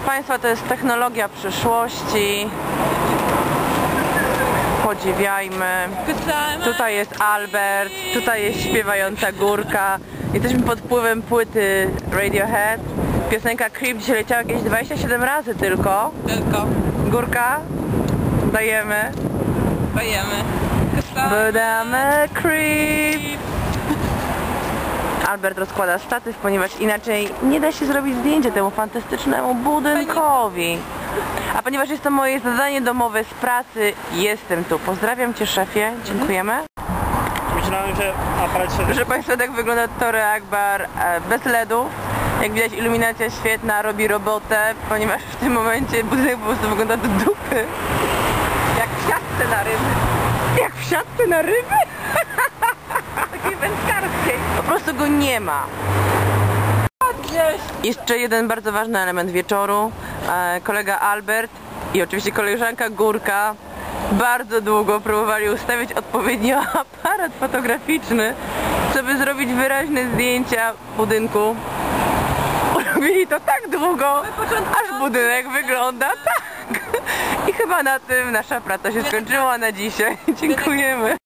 Państwa, to jest technologia przyszłości. Podziwiajmy. Tutaj jest Albert, tutaj jest śpiewająca górka. Jesteśmy pod wpływem płyty Radiohead. Piosenka Creep dzisiaj leciała jakieś 27 razy tylko. Tylko. Górka, dajemy. Dajemy. But I'm a creep. Albert rozkłada statyw, ponieważ inaczej nie da się zrobić zdjęcia temu fantastycznemu budynkowi. A ponieważ jest to moje zadanie domowe z pracy, jestem tu. Pozdrawiam Cię szefie, dziękujemy. Myślałem, że aparat się... Proszę Państwa, tak wygląda Torre Akbar e, bez LEDów. Jak widać iluminacja świetna, robi robotę, ponieważ w tym momencie budynek po prostu wygląda do dupy. Jak w siatce na ryby. Jak w siatce na ryby? Takiej wędkarskiej. Po prostu go nie ma. Jeszcze jeden bardzo ważny element wieczoru. E, kolega Albert i oczywiście koleżanka Górka bardzo długo próbowali ustawić odpowiednio aparat fotograficzny, żeby zrobić wyraźne zdjęcia budynku. Robili to tak długo, aż budynek wygląda tak. I chyba na tym nasza praca się skończyła na dzisiaj. Dziękujemy.